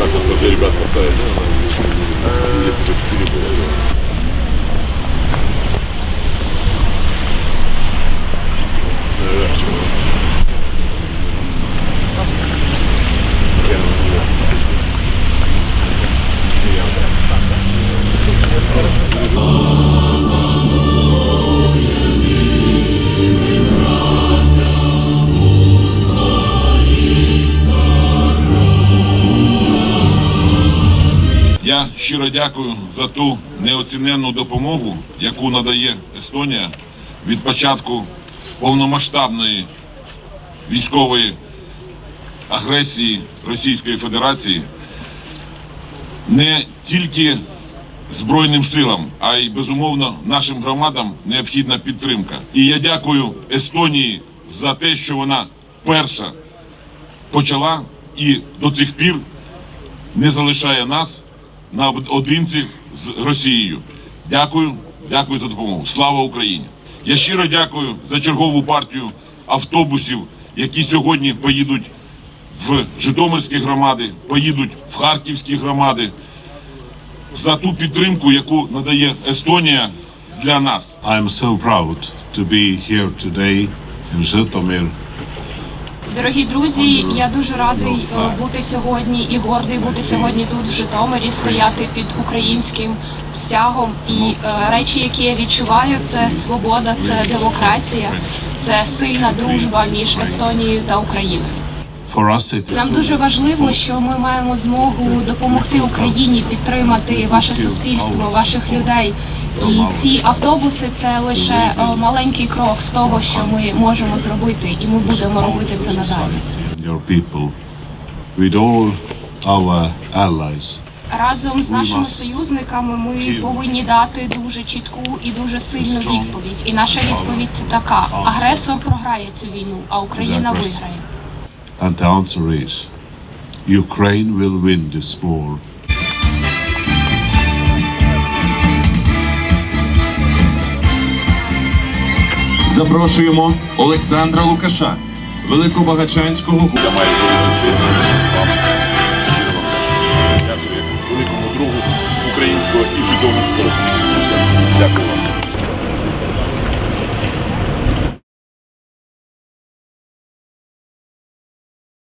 Так вот, вот ребят поставили, ну, щиро дякую за ту неоціненну допомогу, яку надає Естонія від початку повномасштабної військової агресії Російської Федерації не тільки Збройним силам, а й безумовно нашим громадам необхідна підтримка. І я дякую Естонії за те, що вона перша почала і до цих пір не залишає нас наодинці з Росією. Дякую, дякую за допомогу. Слава Україні! Я щиро дякую за чергову партію автобусів, які сьогодні поїдуть в Житомирські громади, поїдуть в Харківські громади, за ту підтримку, яку надає Естонія для нас. I am so proud to be here today in Zhytomyr Дорогі друзі, я дуже радий е, бути сьогодні і гордий бути сьогодні тут в Житомирі, стояти під українським стягом. І е, речі, які я відчуваю, це свобода, це демократія, це сильна дружба між Естонією та Україною. Нам дуже важливо, що ми маємо змогу допомогти Україні підтримати ваше суспільство, ваших людей. І ці автобуси це лише е, маленький крок з того, що ми можемо зробити, і ми будемо робити це надалі. Разом з нашими союзниками ми повинні дати дуже чітку і дуже сильну відповідь. І наша відповідь така: агресор програє цю війну, а Україна виграє. And the answer is Ukraine will win this war. запрошуємо Олександра Лукаша, великобагачанського Я маю велику великому другу українського і житомирського. Дякую вам.